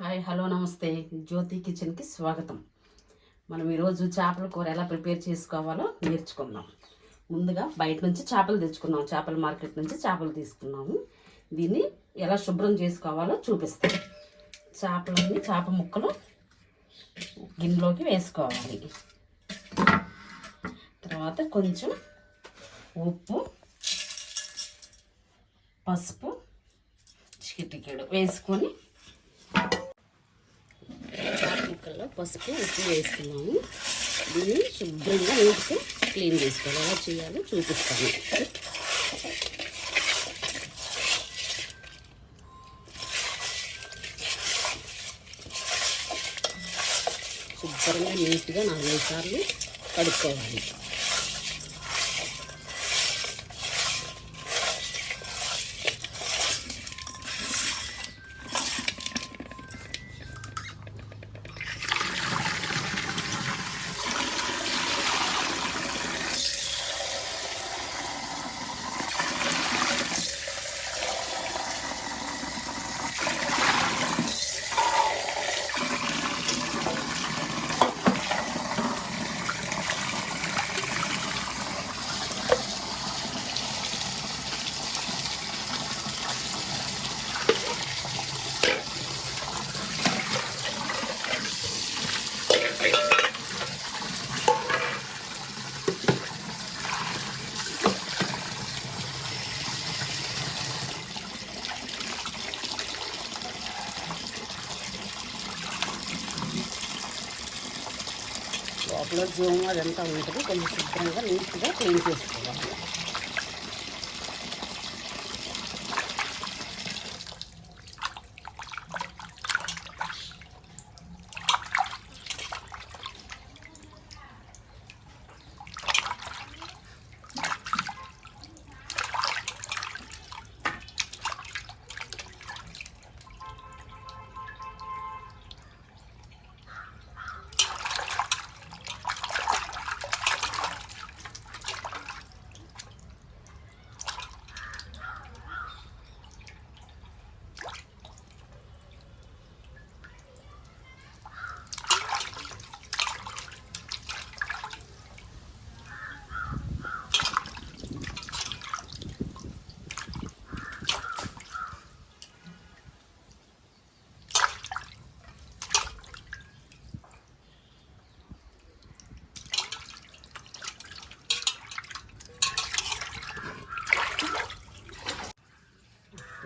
Hi hello నమస్తే. జ్యోతి కిచెన్కి స్వాగతం. మనం ఈరోజు చేపల కూర ఎలా ప్రిపేర్ చేసుకోవాలో నేర్చుకుందాం. ముందుగా బయట నుంచి చేపలు తెచ్చుకున్నాం చేపల మార్కెట్ నుంచి చేపలు తీసుకున్నాము. దీన్ని ఎలా శుభ్రం చేసుకోవాలో చూపిస్తాం. చేపలన్నీ చేప ముక్కలు గిన్నెలోకి వేసుకోవాలి. తర్వాత కొంచెం ఉప్పు పసుపు చిటికెడు వేసుకొని చాట్ ముక్కల్లో పసుపు ఉప్పు వేసుకున్నాము దీన్ని శుభ్రంగా నీట్గా క్లీన్ చేసుకోవాలి. ఎలా చేయాలో చూపిస్తాను. శుభ్రంగా నీట్గా నాలుగు సార్లు కడుక్కోవాలి. లోపల జూమ్ అదంతా ఉంటుంది కొంచెం శుభ్రంగా నీట్గా క్లీన్ చేసుకోవాలి.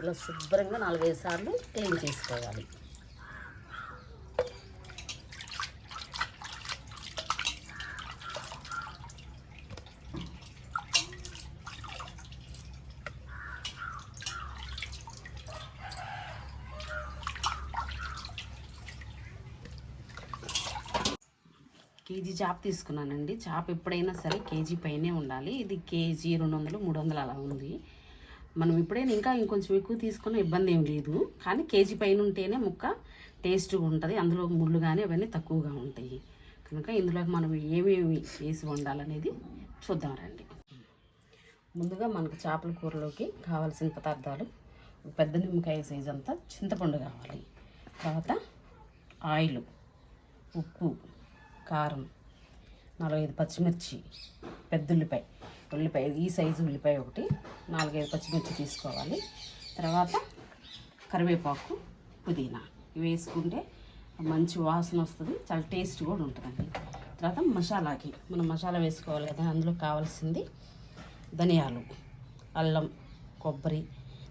వాటర్లో శుభ్రంగా నాలుగైదు సార్లు క్లీన్ చేసుకోవాలి. కేజీ చాప్ తీసుకున్నానండి. చాప్ ఎప్పుడైనా సరే కేజీ పైనే ఉండాలి. ఇది కేజీ రెండు వందలు మూడు వందలు అలా ఉంది. మనం ఇప్పుడైనా ఇంకా ఇంకొంచెం ఎక్కువ తీసుకున్న ఇబ్బంది ఏం లేదు. కానీ కేజీ పైన ఉంటేనే ముక్క టేస్ట్గా ఉంటుంది. అందులో ముళ్ళు కానీ అవన్నీ తక్కువగా ఉంటాయి. కనుక ఇందులోకి మనం ఏమేమి వేసి వండాలనేది చూద్దాం రండి. ముందుగా మనకు చేపల కూరలోకి కావాల్సిన పదార్థాలు పెద్ద నిమ్మకాయ సైజ్ అంతా చింతపండు కావాలి. తర్వాత ఆయిల్ ఉప్పు కారం నాలుగైదు పచ్చిమిర్చి పెద్ద ఉల్లిపాయ ఈ సైజు ఉల్లిపాయ ఒకటి నాలుగైదు పచ్చిమిర్చి తీసుకోవాలి. తర్వాత కరివేపాకు పుదీనా ఇవి వేసుకుంటే మంచి వాసన వస్తుంది చాలా టేస్ట్ కూడా ఉంటుందండి. తర్వాత మసాలాకి మనం మసాలా వేసుకోవాలి కదా అందులో కావాల్సింది ధనియాలు అల్లం కొబ్బరి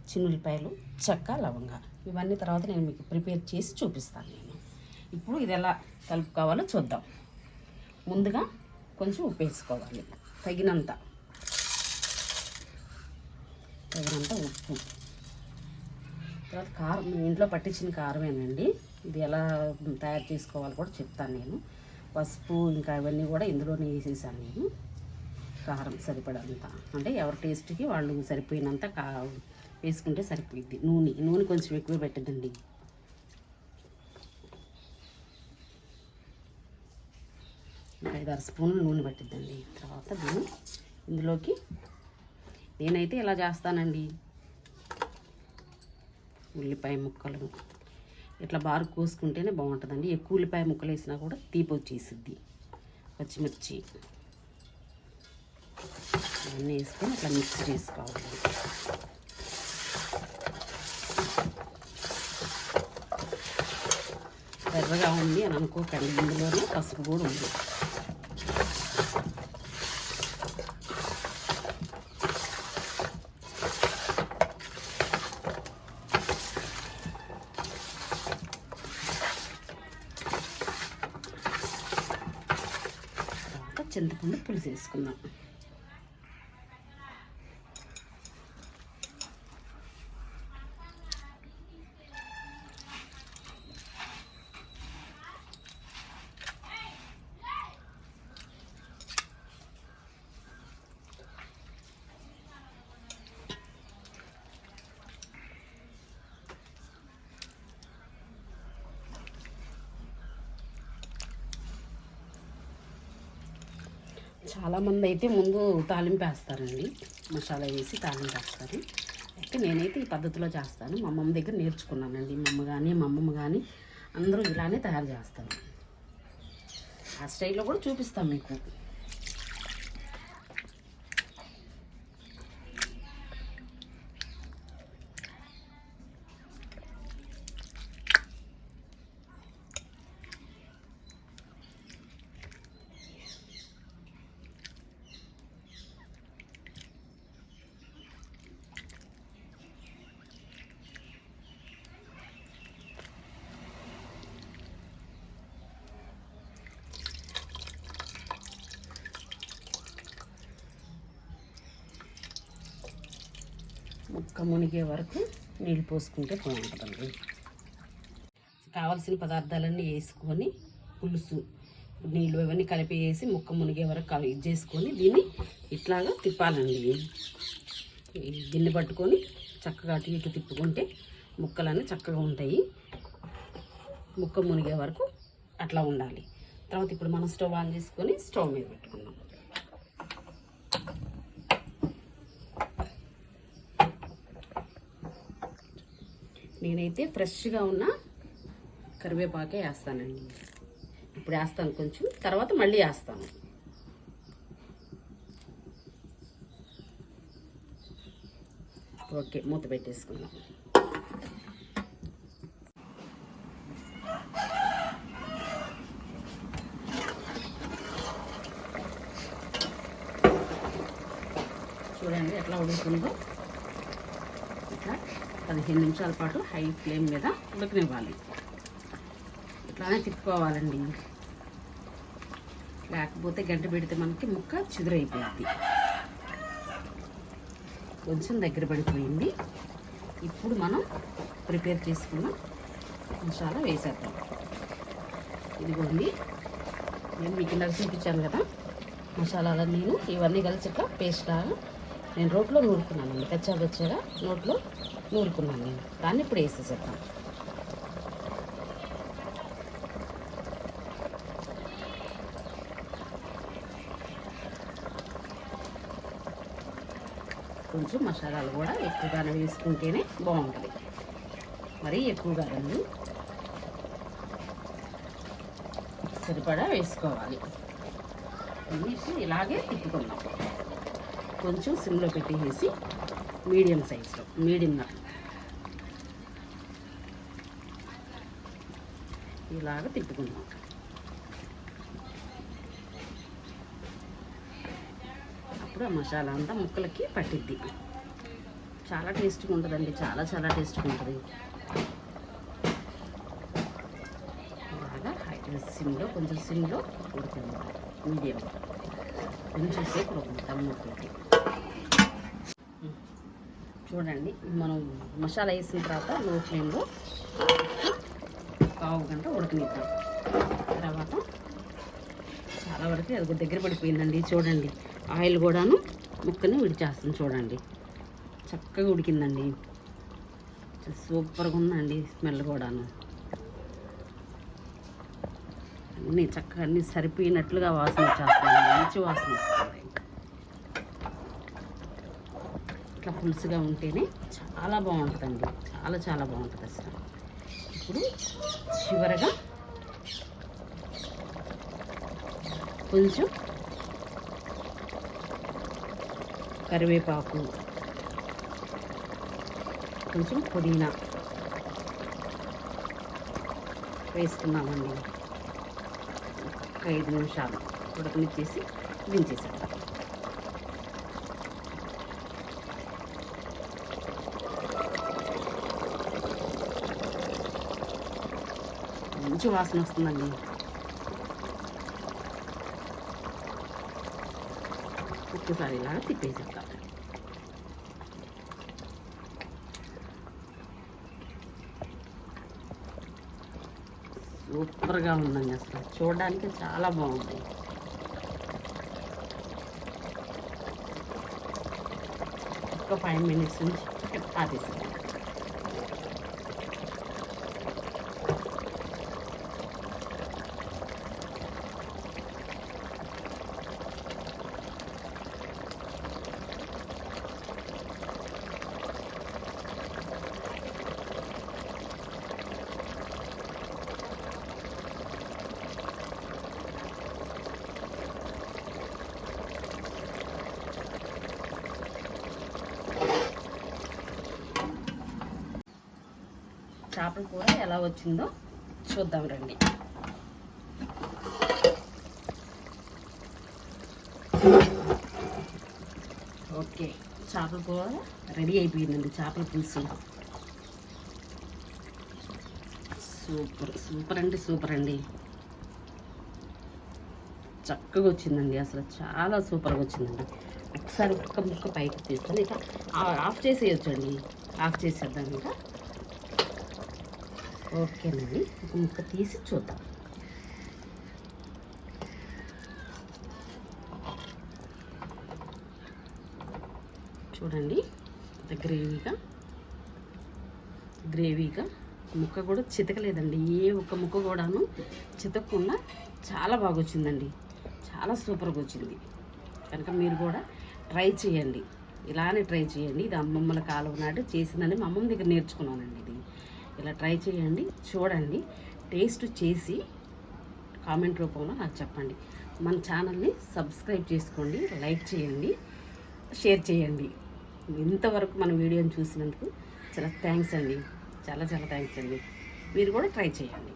చిన్నుల్లిపాయలు చెక్క లవంగ. ఇవన్నీ తర్వాత నేను మీకు ప్రిపేర్ చేసి చూపిస్తాను నేను. ఇప్పుడు ఇది ఎలా కలుపుకోవాలో చూద్దాం. ముందుగా కొంచెం ఉప్పు వేసుకోవాలి. తగినంత తగినంత ఉప్పు. తర్వాత కారం ఇంట్లో పట్టించిన కారమేనండి. ఇది ఎలా తయారు చేసుకోవాలో కూడా చెప్తాను నేను. పసుపు ఇంకా అవన్నీ కూడా ఇందులోనే వేసేసాను నేను. కారం సరిపడంత. అంటే ఎవరి టేస్ట్కి వాళ్ళు సరిపోయినంత కా వేసుకుంటే సరిపోయింది నూనె నూనె కొంచెం ఎక్కువ పెట్టదండి. ఒక ఐదారు స్పూన్లు నూనె పట్టిద్దండి. తర్వాత దీన్ని ఇందులోకి నేనైతే ఇలా చేస్తానండి. ఉల్లిపాయ ముక్కలు ఇట్లా బారు కోసుకుంటేనే బాగుంటుందండి. ఎక్కువ ఉల్లిపాయ ముక్కలు వేసినా కూడా తీపి వచ్చేసిద్ది. పచ్చిమిర్చి. ఇవన్నీ వేసుకొని ఇట్లా మిక్స్ చేసుకోవాలి. ఎర్రగా ఉంది అని అనుకోకండి. ఇందులోనే పసుపు కూడా ఉంది తర్వాత చింతపండు చాలామంది అయితే ముందు తాలింపు వేస్తారండి. మసాలా వేసి తాలింపు వేస్తారు. అయితే నేనైతే ఈ పద్ధతిలో చేస్తాను. మా అమ్మమ్మ దగ్గర నేర్చుకున్నానండి. మా అమ్మ కానీ మా అమ్మమ్మ కానీ అందరూ ఇలానే తయారు చేస్తారు. ఆ స్టైల్లో కూడా చూపిస్తాం మీకు. ముక్క మునిగే వరకు నీళ్ళు పోసుకుంటే బాగుంటుందండి. కావాల్సిన పదార్థాలన్నీ వేసుకొని పులుసు నీళ్ళు ఇవన్నీ కలిపి వేసి ముక్క మునిగే వరకు ఇది చేసుకొని దీన్ని ఇట్లాగా తిప్పాలండి. గిన్నె పట్టుకొని చక్కగా అటు ఇటు తిప్పుకుంటే ముక్కలన్నీ చక్కగా ఉంటాయి. ముక్క మునిగే వరకు అట్లా ఉండాలి. తర్వాత ఇప్పుడు మనం స్టవ్ ఆన్ చేసుకొని స్టవ్ మీద పెట్టుకున్నాం నేనైతే ఫ్రెష్గా ఉన్న కరివేపాకే వేస్తానండి. ఇప్పుడు వేస్తాను కొంచెం తర్వాత మళ్ళీ వేస్తాను. ఓకే మూత పెట్టేసుకుందాం చూడండి ఎట్లా ఉడుకుతుందో ఇట్లా పదిహేను నిమిషాల పాటు హై ఫ్లేమ్ మీద ఉడకనివ్వాలి. ఇట్లానే తిప్పుకోవాలండి. లేకపోతే గంట పెడితే మనకి ముక్క చిదురైపోయింది. కొంచెం దగ్గర పడిపోయింది. ఇప్పుడు మనం ప్రిపేర్ చేసుకున్న మసాలా వేసేద్దాం. ఇదిగోండి నేను మీకు ఇందాక చూపించాను కదా మసాలాలు నేను ఇవన్నీ కలిసి ఇట్లా పేస్ట్ లాగా నేను రోట్లో నూరుకున్నానండి కచ్చా బచ్చగా నోట్లో నూరుకున్నాను నేను. దాన్ని ఇప్పుడు వేసేసేద్దాం. కొంచెం మసాలాలు కూడా ఎక్కువగానే వేసుకుంటేనే బాగుంటుంది. మరీ ఎక్కువగా రండి సరిపడా వేసుకోవాలి. వేసి ఇలాగే తిప్పుకుందాం. కొంచెం సిమ్లో పెట్టేసి మీడియం సైజులో మీడియంగా. ఇలాగ తిప్పుకుందాం. అప్పుడు ఆ మసాలా అంతా ముక్కలకి పట్టిద్ది. చాలా టేస్ట్గా ఉంటుందండి చాలా చాలా టేస్ట్గా ఉంటుంది. బాగా హై సిమ్లో కొంచెం సిమ్లో ఉడుకుందాం మీడియం కొంచెం సేపు ఉడుకుంటాం మూతపెట్టి చూడండి మనం మసాలా వేసిన తర్వాత లో ఫ్లేమ్లో పావు గంట ఉడకనిద్దాం. తర్వాత చాలా వరకు అది దగ్గర పడిపోయిందండి చూడండి. ఆయిల్ కూడాను ముక్కని విడిచేస్తుంది చూడండి. చక్కగా ఉడికిందండి. సూపర్గా ఉందండి స్మెల్ కూడాను. అన్నీ చక్కగా అన్నీ సరిపోయినట్లుగా వాసన వచ్చేస్తుంది మంచి వాసన. వస్తుంది ఇట్లా పులుసుగా ఉంటేనే చాలా బాగుంటుందండి. చాలా చాలా బాగుంటుంది అసలు. ఇప్పుడు చివరగా కొంచెం కరివేపాకు కొంచెం పుదీనా వేసుకున్నామండి. ఒక ఐదు నిమిషాలు ఉడకనిచ్చేసి దించేసాం మంచి వాసన వస్తుందండి ఒక్కసారి ఇలాగా తిప్పేసేద్దాం సూపర్గా ఉందండి అసలు చూడడానికి చాలా బాగుంది ఒక ఫైవ్ మినిట్స్ నుంచి ఆపేసాను చేపల కూర ఎలా వచ్చిందో చూద్దాం రండి. ఓకే చేపల కూర రెడీ అయిపోయిందండి చేపల పులుసు. సూపర్ సూపర్ అండి సూపర్ అండి. చక్కగా వచ్చిందండి అసలు చాలా సూపర్గా వచ్చిందండి. ఒకసారి ఒక్క ముక్క పైకి తీస్తాను ఇక ఆఫ్ చేసేయచ్చండి. ఆఫ్ చేసేద్దాం ఇంకా. ఓకేనండి. ఒక ముక్క తీసి చూద్దాం. చూడండి. ఇంత గ్రేవీగా. గ్రేవీగా. ముక్క కూడా చితకలేదండి. ఏ ఒక్క ముక్క కూడాను చితకకుండా చాలా బాగా వచ్చిందండి చాలా సూపర్గా వచ్చింది కనుక మీరు కూడా ట్రై చేయండి. ఇలానే ట్రై చేయండి. ఇది అమ్మమ్మల కాలం నాటి చేసిందని మా అమ్మమ్మ దగ్గర నేర్చుకున్నానండి. ఇలా ట్రై చేయండి చూడండి. టేస్ట్ చేసి కామెంట్ రూపంలో నాకు చెప్పండి. మన ఛానల్ని సబ్స్క్రైబ్ చేసుకోండి లైక్ చేయండి షేర్ చేయండి. ఇంతవరకు మన వీడియోని చూసినందుకు చాలా థ్యాంక్స్ అండి. చాలా చాలా థ్యాంక్స్ అండి. మీరు కూడా ట్రై చేయండి.